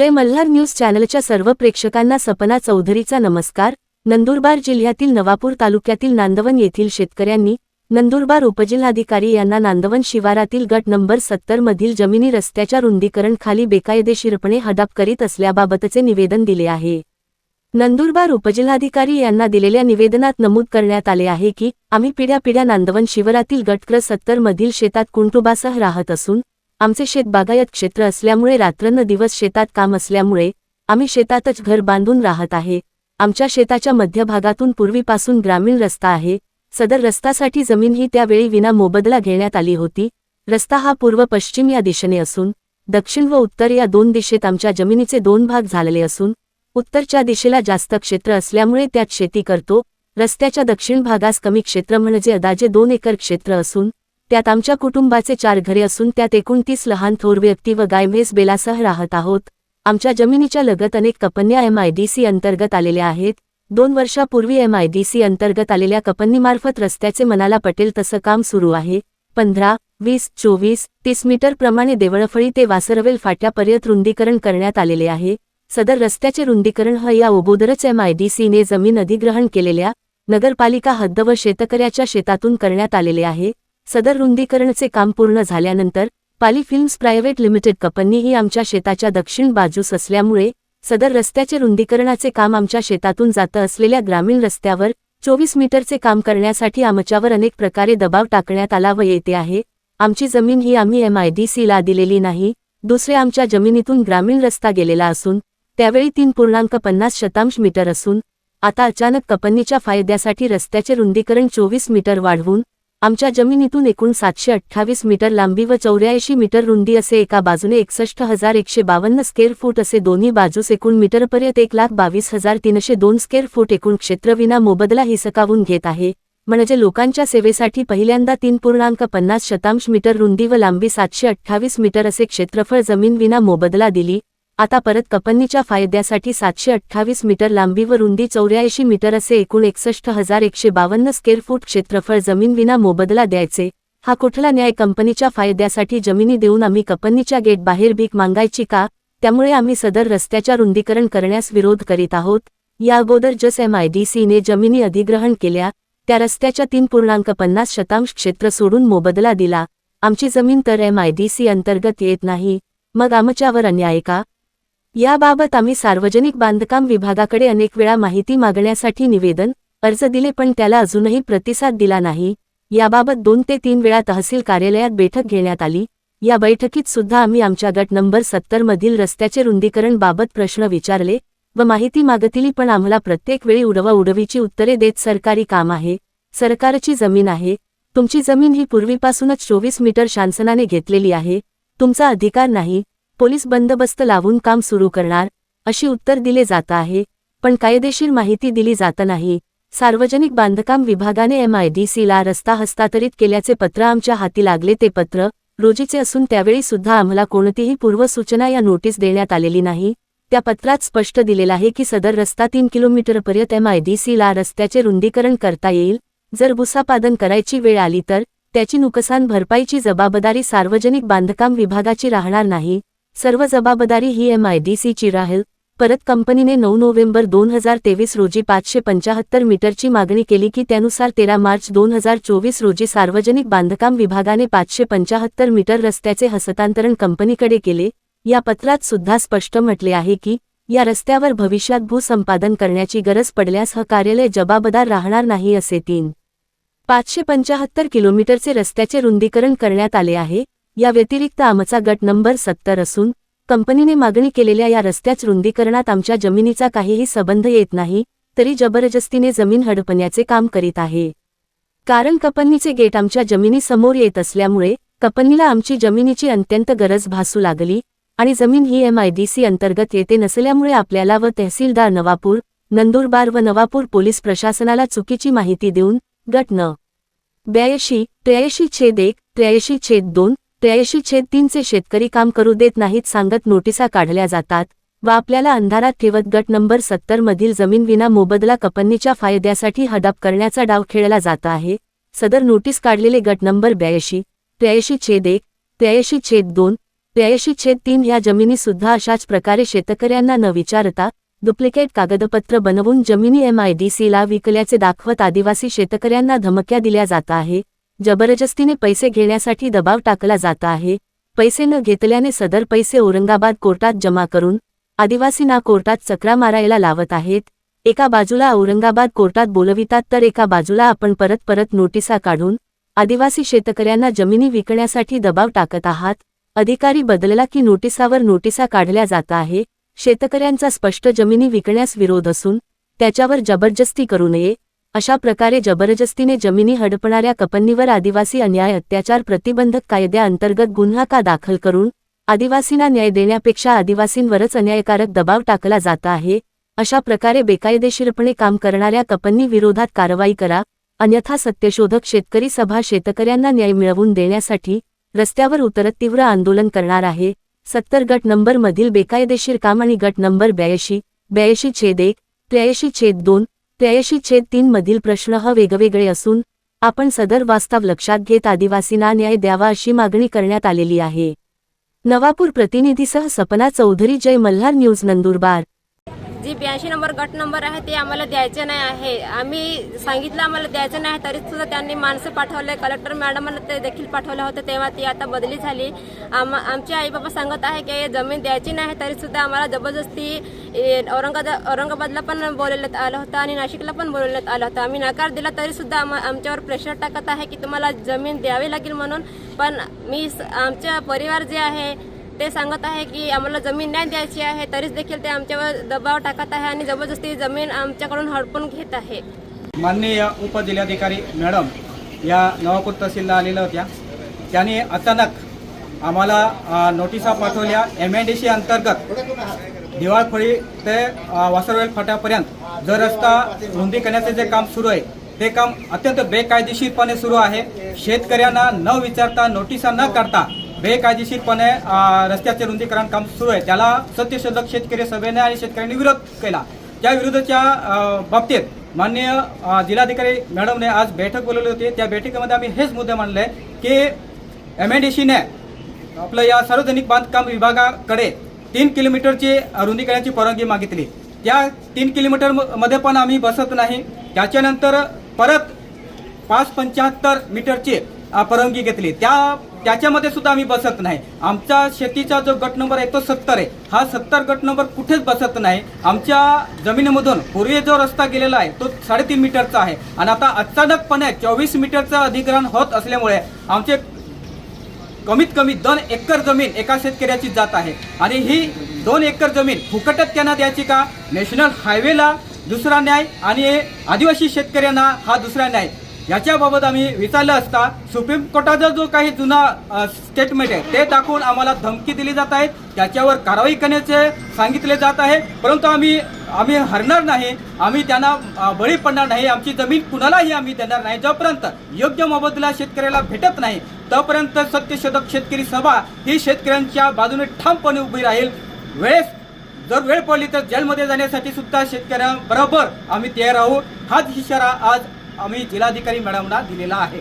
जय Malhar news चॅनलच्या सर्व प्रेक्षकांना सपना चौधरीचा नमस्कार. नंदुरबार जिल्ह्यातील नवापूर तालुक्यातील नांदवन येथील शेतकऱ्यांनी नंदुरबार उपजिल्हाधिकारी यांना नांदवन शिवारातील गट नंबर सत्तर मधील जमिनी रस्त्याच्या रुंदीकरण खाली बेकायदेशीरपणे हडप करीत असल्याबाबतचे निवेदन दिले आहे. नंदुरबार उपजिल्हाधिकारी यांना दिलेल्या निवेदनात नमूद करण्यात आले आहे की आम्ही पिढ्यापिढ्या नांदवन शिवारातील गटक्र सत्तर मधील शेतात कुंटुबासह राहत असून आमचे शेत बागायत क्षेत्र असल्यामुळे रात्रन दिवस शेतात काम असल्यामुळे आम्ही शेतातच घर बांधून राहत आहे. आमच्या शेताच्या मध्यभागातून पूर्वीपासून ग्रामीण रस्ता आहे. सदर रस्तासाठी जमीन ही त्यावेळी विना मोबदला घेण्यात आली होती. रस्ता हा पूर्व पश्चिम या दिशेने असून दक्षिण व उत्तर या दोन दिशेत आमच्या जमिनीचे दोन भाग झालेले असून उत्तरच्या दिशेला जास्त क्षेत्र असल्यामुळे त्यात शेती करतो. रस्त्याच्या दक्षिण भागास कमी क्षेत्र म्हणजे अदाजे दोन एकर क्षेत्र असून त्यात आमच्या कुटुंबाचे चार घरे असून त्यात एकोणतीस लहान थोर व्यक्ती व गायमेस बेलासह राहत आहोत. आमच्या जमिनीच्या लगत अनेक कपन्या एमआयडीसी अंतर्गत आलेल्या आहेत. दोन वर्षापूर्वी एमआयडीसी अंतर्गत आलेल्या कपन्नीमार्फत रस्त्याचे मनाला पटेल तसं काम सुरू आहे. पंधरा वीस चोवीस तीस मीटर प्रमाणे देवळफळी ते वासरवेल फाट्यापर्यंत रुंदीकरण करण्यात आलेले आहे. सदर रस्त्याचे रुंदीकरण ह या ओबोदरच एमआयडीसीने जमीन अधिग्रहण केलेल्या नगरपालिका हद्द व शेतकऱ्याच्या शेतातून करण्यात आलेले आहे. सदर रुंदीकरणचे काम पूर्ण झाल्यानंतर Pali films private limited company ही आमच्या शेताच्या दक्षिण बाजूस असल्यामुळे सदर रस्त्याचे रुंदीकरणाचे काम आमच्या शेतातून जातं असलेल्या ग्रामीण रस्त्यावर चोवीस मीटरचे काम करण्यासाठी आमच्यावर अनेक प्रकारे दबाव टाकण्यात आला व येते आहे. आमची जमीन ही आम्ही एमआयडीसीला दिलेली नाही दुसरे आमच्या जमिनीतून ग्रामीण रस्ता गेलेला असून त्यावेळी तीन पूर्णांक पन्नास शतांश मीटर असून आता अचानक कंपनीच्या फायद्यासाठी रस्त्याचे रुंदीकरण चोवीस मीटर वाढवून आमच्या जमिनीतून एकूण सातशे अठ्ठावीस मीटर लांबी व चौऱ्याऐंशी मीटर रुंदी असे एका बाजूने एकसष्ट हजार एकशे बावन्न स्क्वेअर फूट असे दोन्ही बाजूस एकूण मीटरपर्यंत एक लाख बावीस हजार तीनशे दोन स्क्वेअर फूट एकूण क्षेत्रविना मोबदला हिसकावून घेत आहे. म्हणजे लोकांच्या सेवेसाठी पहिल्यांदा तीन पूर्णांक पन्नास शतांश मीटर रुंदी व लांबी सातशे अठ्ठावीस मीटर असे क्षेत्रफळ जमीन विना मोबदला दिली. आता परत कपन्नीच्या फायद्यासाठी सातशे अठ्ठावीस मीटर लांबी व रुंदी चौऱ्याऐंशी मीटर असे एकूण एकसष्ट हजार एकशे बावन्न स्क्वेअर फूट क्षेत्रफळ जमीनविना मोबदला द्यायचे. हा कुठला न्याय कंपनीच्या फायद्यासाठी जमिनी देऊन आम्ही कपन्नीच्या गेट बाहेर भीक मागायची का? त्यामुळे आम्ही सदर रस्त्याच्या रुंदीकरण करण्यास विरोध करीत आहोत. या अगोदर जस एम आय डी सीने जमिनी अधिग्रहण केल्या त्या रस्त्याच्या तीन पूर्णांक पन्नास शतांश क्षेत्र सोडून मोबदला दिला. आमची जमीन तर एम आय डी सी अंतर्गत येत नाही. मग आमच्यावर अन्याय का? याबाबत आम्ही सार्वजनिक बांधकाम विभागाकडे अनेक वेळा माहिती मागण्यासाठी निवेदन अर्ज दिले पण त्याला अजूनही प्रतिसाद दिला नाही. याबाबत दोन ते तीन वेळा तहसील कार्यालयात बैठक घेण्यात आली. या बैठकीत सुद्धा आम्ही आमच्या गट नंबर सत्तर मधील रस्त्याचे रुंदीकरण बाबत प्रश्न विचारले व माहिती मागतिली पण आम्हाला प्रत्येक वेळी उडवा उडवीची उत्तरे देत सरकारी काम आहे सरकारची जमीन आहे तुमची जमीन ही पूर्वीपासूनच चोवीस मीटर शासनाने घेतलेली आहे तुमचा अधिकार नाही पोलीस बंदोबस्त लावून काम सुरू करणार अशी उत्तर दिले जात आहे पण कायदेशीर माहिती दिली जात नाही. सार्वजनिक बांधकाम विभागाने एमआयडीसीला रस्ता हस्तांतरित केल्याचे पत्र आमच्या हाती लागले ते पत्र रोजीचे असून त्यावेळी सुद्धा आम्हाला कोणतीही पूर्वसूचना या नोटीस देण्यात आलेली नाही. त्या पत्रात स्पष्ट दिलेला आहे की सदर रस्ता तीन किलोमीटरपर्यंत एमआयडीसीला रस्त्याचे रुंदीकरण करता येईल. जर भुसापादन करायची वेळ आली तर त्याची नुकसान भरपाईची जबाबदारी सार्वजनिक बांधकाम विभागाची राहणार नाही. सर्व जबाबदारी ही एमआयडीसीची राहील. परत कंपनीने नऊ नोव्हेंबर दोन हजार तेवीस रोजी पाचशे पंचाहत्तर मीटरची मागणी केली की त्यानुसार तेरा मार्च दोन हजार चोवीस रोजी सार्वजनिक बांधकाम विभागाने पाचशे पंचाहत्तर मीटर रस्त्याचे हस्तांतरण कंपनीकडे केले. या पत्रात सुद्धा स्पष्ट म्हटले आहे की या रस्त्यावर भविष्यात भूसंपादन करण्याची गरज पडल्यास ह कार्यालय जबाबदार राहणार नाही असे तीन. पाचशे पंचाहत्तर किलोमीटरचे रस्त्याचे रुंदीकरण करण्यात आले आहे. या व्यतिरिक्त आमचा गट नंबर सत्तर असून कंपनीने मागणी केलेल्या या रस्त्याच रुंदीकरणात आमच्या जमिनीचा काहीही संबंध येत नाही तरी जबरदस्तीने जमीन हडपण्याचे काम करीत आहे. कारण कंपनीचे गेट आमच्या जमिनीसमोर येत असल्यामुळे कंपनीला आमची जमिनीची अत्यंत गरज भासू लागली आणि जमीन ही एमआयडीसी अंतर्गत येते नसल्यामुळे आपल्याला व तहसीलदार नवापूर नंदुरबार व नवापूर पोलीस प्रशासनाला चुकीची माहिती देऊन गट न ब्याऐंशी त्र्याऐंशी छेद एक त्र्याऐंशी छेद दोन त्र्याऐंशी छेद तीनचे शेतकरी काम करू देत नाहीत सांगत नोटिसा काढल्या जातात व आपल्याला अंधारात ठेवत गट नंबर सत्तर मधील जमीन विना मोबदला कपन्नीच्या फायद्यासाठी हडप करण्याचा डाव खेळला जात आहे. सदर नोटीस काढलेले गट नंबर ब्याऐंशी त्र्याऐंशी छेद एक त्र्याऐंशी छेद दोन त्र्याऐंशी छेद तीन ह्या जमिनी सुद्धा अशाच प्रकारे शेतकऱ्यांना न विचारता डुप्लिकेट कागदपत्र बनवून जमिनी एमआयडीसीला विकल्याचे दाखवत आदिवासी शेतकऱ्यांना धमक्या दिल्या जात आहे. जबरदस्तीने पैसे घेण्यासाठी दबाव टाकला जात आहे. पैसे न घेतल्याने सदर पैसे औरंगाबाद कोर्टात जमा करून आदिवासींना कोर्टात चक्रा मारायला लावत आहेत. एका बाजूला औरंगाबाद कोर्टात बोलवितात तर एका बाजूला आपण परत परत नोटिसा काढून आदिवासी शेतकऱ्यांना जमिनी विकण्यासाठी दबाव टाकत आहात. अधिकारी बदलला की नोटिसावर नोटिसा काढल्या जात आहे. शेतकऱ्यांचा स्पष्ट जमिनी विकण्यास विरोध असून त्याच्यावर जबरदस्ती करू नये. अशा प्रकारे जबरदस्तीने जमिनी हडपणाऱ्या कपन्नीवर आदिवासी अन्याय अत्याचार प्रतिबंधक कायद्याअंतर्गत गुन्हा का दाखल करून आदिवासींना न्याय देण्यापेक्षा आदिवासींवरच अन्यायकारक दबाव टाकला जात आहे अशा प्रकारे बेकायदेशीरपणे काम करणाऱ्या कपन्नी विरोधात कारवाई करा अन्यथा सत्यशोधक शेतकरी सभा शेतकऱ्यांना न्याय मिळवून देण्यासाठी रस्त्यावर उतरत तीव्र आंदोलन करणार आहे. सत्तर गट नंबर मधील बेकायदेशीर काम आणि गट नंबर ब्याऐंशी ब्याऐंशी छेद एक त्र्याऐंशी छेद दोन त्र्याऐंशी छेद तीन मधील प्रश्न ह वेगवेगळे असून आपण सदर वास्तव लक्षात घेत आदिवासींना न्याय द्यावा अशी मागणी करण्यात आलेली आहे. नवापूर प्रतिनिधीसह सपना चौधरी जय मल्हार न्यूज नंदुरबार. जी ब्याऐंशी नंबर गट नंबर आहे ते आम्हाला द्यायचे नाही आहे. आम्ही सांगितलं आम्हाला द्यायचं नाही तरी सुद्धा त्यांनी माणसं पाठवले. कलेक्टर मॅडमांना ते देखील पाठवलं होतं तेव्हा ती आता बदली झाली. आम आमचे आई बाबा सांगत आहे की जमीन द्यायची नाही तरी सुद्धा आम्हाला जबरदस्ती ए, औरंगाबाद औरंगाबादला पण बोलवण्यात आलं होतं आणि नाशिकला पण बोलवण्यात आलं होतं. आम्ही नकार दिला तरी सुद्धा आम आमच्यावर प्रेशर टाकत आहे की तुम्हाला जमीन द्यावी लागेल म्हणून. पण मी स- आमच्या परिवार जे आहे ते सांगत आहे की आम्हाला जमीन नाही द्यायची आहे तरीच देखील ते आमच्यावर दबाव टाकत आहे आणि जबरदस्ती जमीन आमच्याकडून हडपून घेत आहे. माननीय उपजिल्हाधिकारी मॅडम या नवापूर तहसीलला आलेल्या होत्या. त्यांनी अचानक आम्हाला नोटिसा पाठवल्या. एम एन डी सी अंतर्गत दिवाळखोळी ते वासरवेल फाट्यापर्यंत जो रस्ता रुंदीकरण्याचे जे काम सुरू आहे ते काम अत्यंत बेकायदेशीरपणे सुरू आहे. शेतकऱ्यांना न विचारता नोटिसा न करता बेकायदेशीरपणे रस्त्याचे रुंदीकरण काम सुरू आहे. त्याला सत्यशोधक शेतकरी सभेने आणि शेतकऱ्यांनी विरोध केला. त्या विरोधाच्या बाबतीत माननीय जिल्हाधिकारी मॅडमने आज बैठक बोलवली होती. त्या बैठकीमध्ये आम्ही हेच मुद्दे मांडले की एम एन डी सीने आपलं या सार्वजनिक बांधकाम विभागाकडे तीन किलोमीटरची रुंदीकरणाची परवानगी मागितली. त्या तीन किलोमीटर म- मध्ये पण आम्ही बसत नाही. त्याच्यानंतर परत पाच पंच्याहत्तर मीटरची परवानगी घेतली. त्या त्याच्यामध्ये सुद्धा आम्ही बसत नाही. आमचा शेतीचा जो गट नंबर आहे तो सत्तर आहे. हा सत्तर गट नंबर कुठेच बसत नाही. आमच्या जमिनीमधून पूर्वी जो रस्ता गेलेला आहे तो साडेतीन मीटरचा आहे. आणि आता अचानकपणे चोवीस मीटरचं अधिग्रहण होत असल्यामुळे आमचे कमीत कमी दोन एकर जमीन एका शेतकऱ्याची जात आहे. आणि ही दोन एकर जमीन फुकटच त्यांना द्यायची का? नॅशनल हायवेला दुसरा न्याय आणि आदिवासी शेतकऱ्यांना हा दुसरा न्याय. याच्याबाबत आम्ही विचारलं असता सुप्रीम कोर्टाचा जो काही जुना स्टेटमेंट आहे ते दाखवून आम्हाला धमकी दिली जात आहे. त्याच्यावर कारवाई करण्याचे सांगितले जात आहे. परंतु आम्ही आम्ही हरणार नाही. आम्ही त्यांना बळी पडणार नाही. आमची जमीन कुणालाही आम्ही देणार नाही. जोपर्यंत योग्य मोबदला शेतकऱ्याला भेटत नाही तोपर्यंत सत्यशोधक शेतकरी सभा ही शेतकऱ्यांच्या बाजूने ठामपणे उभी राहील. वेळेस जर वेळ पडली तर जेलमध्ये जाण्यासाठी सुद्धा शेतकऱ्यांबरोबर आम्ही तयार आहोत हाच इशारा आज आम्ही जिल्हाधिकारी मॅडमला दिलेला आहे.